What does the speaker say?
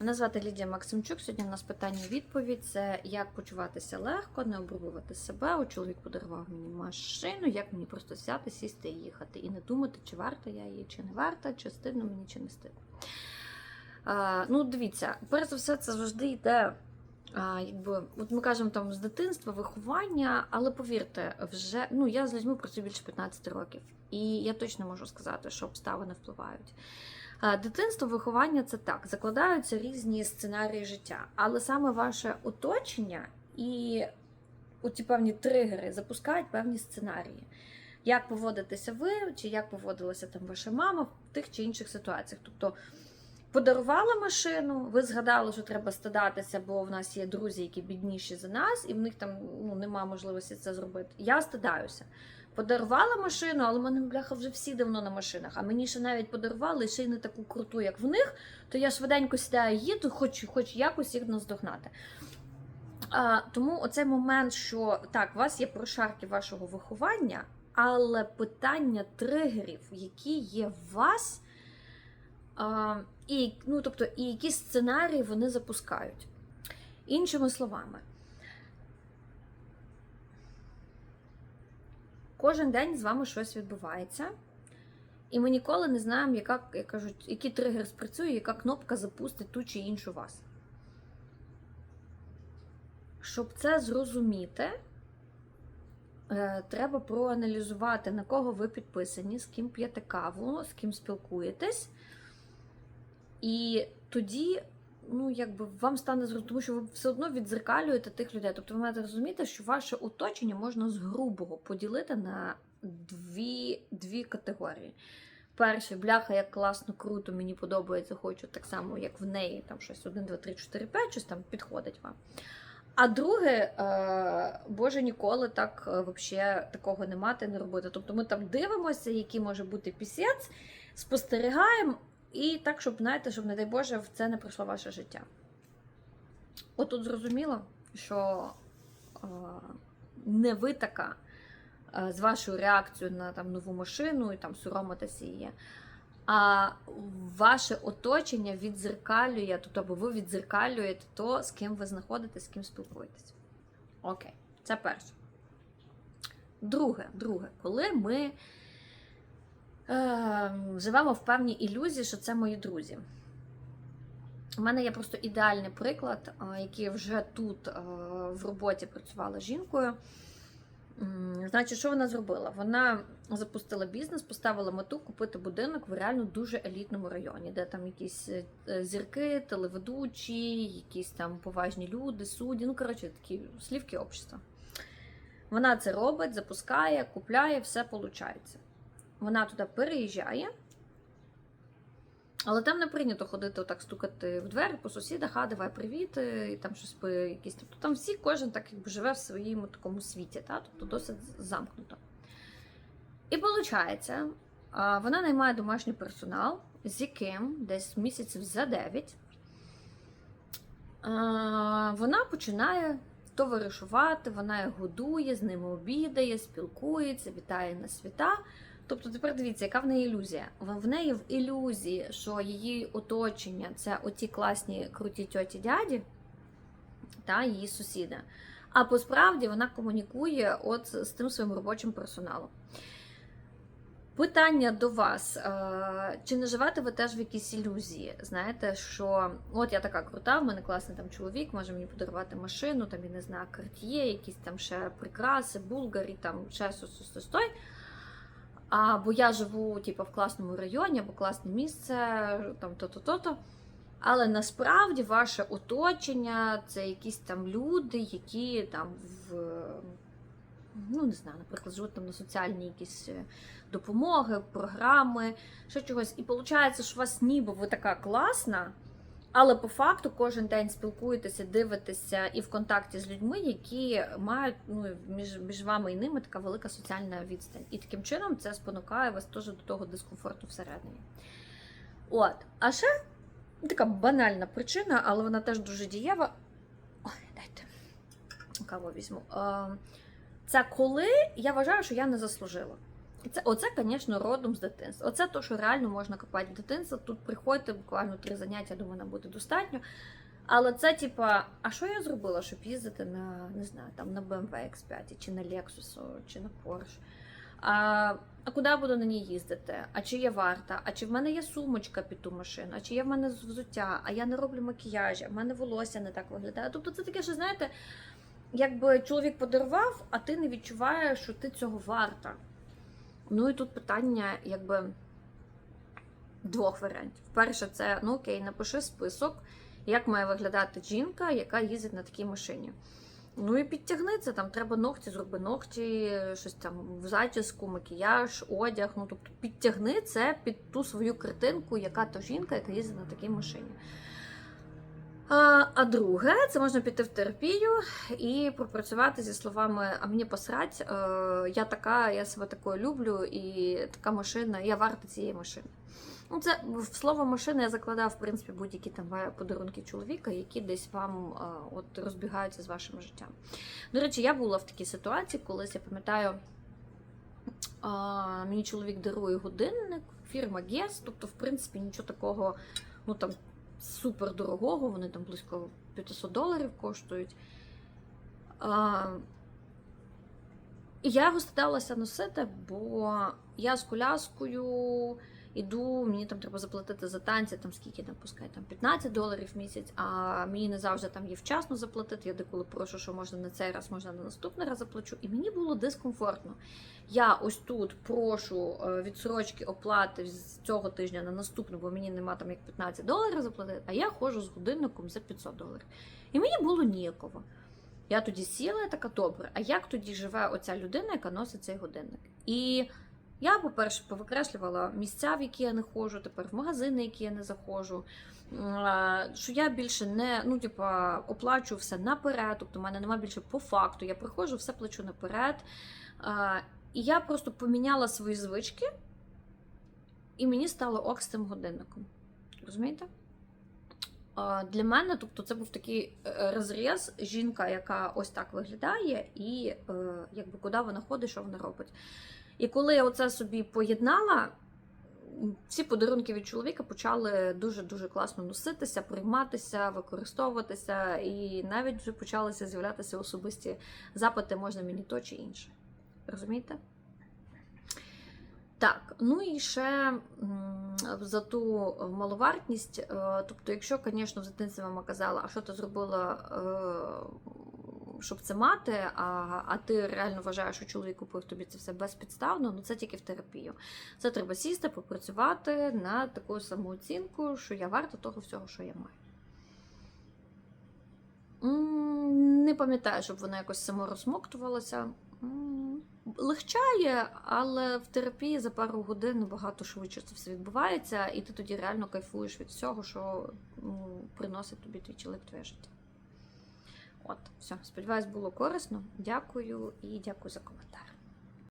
Мене звати Лідія Максимчук. Сьогодні у нас питання відповідь це як почуватися легко, не обрубувати себе. О, чоловік подарував мені машину, як мені просто взяти, сісти і їхати, і не думати, чи варта я її, чи не варта, чи стидно мені, чи не стидно. А, ну, дивіться, перш за все, це завжди йде. А, якби, от ми кажемо там з дитинства, виховання, але повірте, вже ну я з людьми працюю більше 15 років, і я точно можу сказати, що обставини впливають. А, Дитинство, виховання це так, закладаються різні сценарії життя, але саме ваше оточення і ті певні тригери запускають певні сценарії. Як поводитеся ви, чи як поводилася там ваша мама в тих чи інших ситуаціях. Тобто подарувала машину, ви згадали, що треба стидатися, бо в нас є друзі, які бідніші за нас, і в них там ну, немає можливості це зробити. Я стидаюся. Подарувала машину, але в мене бляха вже всі давно на машинах. А мені ще навіть подарували ще й не таку круту, як в них, то я швиденько сідаю, їду, хоч, хоч якось їх наздогнати. А, тому оцей момент, що так, у вас є прошарки вашого виховання, але питання тригерів, які є в вас, а, і, ну, тобто, і які сценарії вони запускають. Іншими словами, кожен день з вами щось відбувається, і ми ніколи не знаємо, яка, як кажуть, який тригер спрацює, яка кнопка запустить ту чи іншу вас. Щоб це зрозуміти, е, треба проаналізувати, на кого ви підписані, з ким п'єте каву, з ким спілкуєтесь. І тоді, ну, якби вам стане зрозуміло, тому що ви все одно відзеркалюєте тих людей. Тобто ви маєте розуміти, що ваше оточення можна з грубого поділити на дві, дві категорії. Перше, бляха, як класно, круто, мені подобається, хочу так само, як в неї, там щось 1, 2, 3, 4, 5, щось там підходить вам. А друге, е, Боже, ніколи так е, вообще такого не мати, не робити. Тобто ми там дивимося, який може бути пісець, спостерігаємо, і так, щоб, знаєте, щоб, не дай Боже, в це не прийшло ваше життя. От тут зрозуміло, що е, не ви така е, з вашою реакцією на там, нову машину і там соромитися її. А ваше оточення відзеркалює, тобто або ви відзеркалюєте то, з ким ви знаходитесь, з ким спілкуєтесь. Окей, це перше. Друге, друге, коли ми е, живемо в певній ілюзії, що це мої друзі. У мене є просто ідеальний приклад, е, який вже тут е, в роботі працювала жінкою. Значить, що вона зробила? Вона запустила бізнес, поставила мету купити будинок в реально дуже елітному районі, де там якісь е, зірки, телеведучі, якісь там поважні люди, судді. Ну, коротше, такі слівки общества. Вона це робить, запускає, купляє, все виходить. Вона туди переїжджає, але там не прийнято ходити отак стукати в двері по сусідах, а давай привіт, і там щось по якісь. Тобто там всі, кожен так якби живе в своєму такому світі, та? тобто досить замкнуто. І виходить, вона наймає домашній персонал, з яким десь місяців за 9 вона починає товаришувати, вона їх годує, з ними обідає, спілкується, вітає на свята. Тобто тепер дивіться, яка в неї ілюзія. В неї в ілюзії, що її оточення це оті класні круті тьоті дяді та її сусіди. А посправді вона комунікує от з тим своїм робочим персоналом. Питання до вас: е, чи не живете ви теж в якійсь ілюзії? Знаєте, що от я така крута, в мене класний там чоловік, може мені подарувати машину, там я не знаю, карт'є, якісь там ще прикраси, булгарі, там ще состой. Або я живу типу, в класному районі, або класне місце, там то-то, то-то. Але насправді ваше оточення це якісь там люди, які там в ну не знаю, наприклад, живуть там на соціальні якісь е, допомоги, програми, ще чогось. І виходить, що у вас ніби ви така класна, але по факту кожен день спілкуєтеся, дивитеся і в контакті з людьми, які мають ну, між, між вами і ними така велика соціальна відстань. І таким чином це спонукає вас теж до того дискомфорту всередині. От. А ще така банальна причина, але вона теж дуже дієва. Ой, дайте каву візьму. Е, Це коли я вважаю, що я не заслужила. Це, оце, звісно, родом з дитинства. Оце то, що реально можна копати в дитинство. Тут приходьте буквально три заняття, думаю, нам буде достатньо. Але це, типа, а що я зробила, щоб їздити на не знаю, там на BMW X5, чи на Lexus, чи на Porsche? А, а куди я буду на ній їздити? А чи є варта? А чи в мене є сумочка під ту машину? А чи є в мене взуття? А я не роблю макіяж, а в мене волосся не так виглядає. Тобто це таке, що знаєте, якби чоловік подарував, а ти не відчуваєш, що ти цього варта. Ну і тут питання, якби двох варіантів. Перше, це ну окей, напиши список, як має виглядати жінка, яка їздить на такій машині. Ну і підтягни це, там треба ногті, зроби ногті, щось там в зачіску, макіяж, одяг. Ну тобто підтягни це під ту свою картинку, яка то жінка, яка їздить на такій машині. А, друге, це можна піти в терапію і пропрацювати зі словами А мені посрать, е, я така, я себе такою люблю, і така машина, я варта цієї машини. Ну, це в слово машина я закладав, в принципі, будь-які там подарунки чоловіка, які десь вам е, от розбігаються з вашим життям. До речі, я була в такій ситуації, колись я пам'ятаю, а, мені чоловік дарує годинник, фірма Guess, тобто, в принципі, нічого такого, ну там супер дорогого, вони там близько 500 доларів коштують. А, і я його старалася носити, бо я з коляскою іду, мені там треба заплатити за танці, там скільки там пускай, там 15 доларів в місяць, а мені не завжди там є вчасно заплатити. Я деколи прошу, що можна на цей раз, можна на наступний раз заплачу. І мені було дискомфортно. Я ось тут прошу е, відсрочки оплати з цього тижня на наступний, бо мені нема там як 15 доларів заплатити, а я ходжу з годинником за 500 доларів. І мені було ніяково. Я тоді сіла і така добре. А як тоді живе оця людина, яка носить цей годинник? І я, по-перше, повикреслювала місця, в які я не ходжу, тепер в магазини, які я не заходжу. Що я більше не ну, типа, оплачу все наперед, тобто в мене немає більше по факту. Я приходжу, все плачу наперед. І я просто поміняла свої звички, і мені стало ок з цим годинником. Розумієте? Для мене, тобто, це був такий е, розріз, жінка, яка ось так виглядає, і е, якби куди вона ходить, що вона робить. І коли я оце собі поєднала, всі подарунки від чоловіка почали дуже-дуже класно носитися, прийматися, використовуватися, і навіть вже почалися з'являтися особисті запити, можна мені то чи інше. Розумієте? Так, ну і ще за ту маловартність. е, Тобто, якщо, звісно, в дитинстві мама казала, а що ти зробила, е, щоб це мати, а, а ти реально вважаєш, що чоловік купив тобі це все безпідставно, ну це тільки в терапію. Це треба сісти, попрацювати над такою самооцінкою, що я варта того всього, що я маю. Не пам'ятаю, щоб вона якось саморозмоктувалася. Легчає, але в терапії за пару годин набагато швидше це все відбувається, і ти тоді реально кайфуєш від всього, що ну, приносить тобі твій чоловік твоє життя. От, все, сподіваюсь, було корисно. Дякую і дякую за коментар.